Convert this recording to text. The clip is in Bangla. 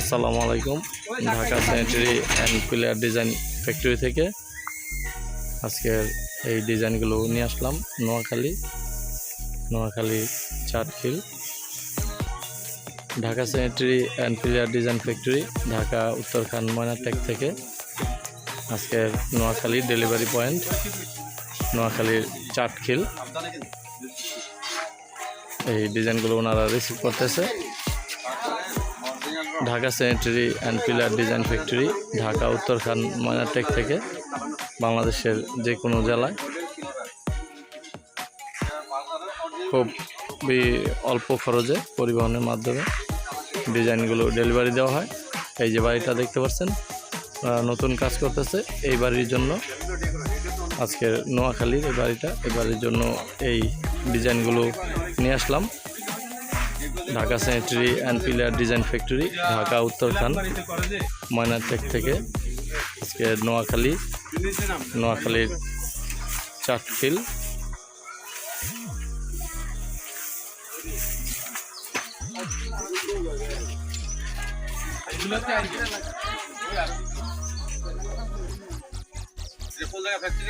আসসালামু আলাইকুম। Dhaka sanitary and pillar design factory থেকে আজকের এই ডিজাইনগুলো নিয়ে আসলাম। Noakhali Noakhali Chatkhil Dhaka sanitary and pillar design factory Dhaka Uttarkhan Moynatek থেকে। আজকের নোয়াখালী ডেলিভারি পয়েন্ট নোয়াখালীর চাটখিল এই ডিজাইনগুলো ওনারা রিসিভ করতেছে। Dhaka sanitary and pillar design factory, Dhaka, Uttarkhan Moynatek থেকে বাংলাদেশের যে কোনো জেলায় খুবই অল্প খরচে পরিবহনের মাধ্যমে ডিজাইনগুলো ডেলিভারি দেওয়া হয়। এই যে বাড়িটা দেখতে পাচ্ছেন নতুন কাজ করতেছে এই বাড়ির জন্য। আজকের নোয়াখালীর এই বাড়িটা, এই বাড়ির জন্য এই ডিজাইনগুলো নিয়ে আসলাম। Dhaka sanitary and pillar design factory Dhaka Uttarkhan Moynatek থেকে। আজকে নোয়াখালী, নোয়াখালীর জায়গায় ফ্যাক্টরি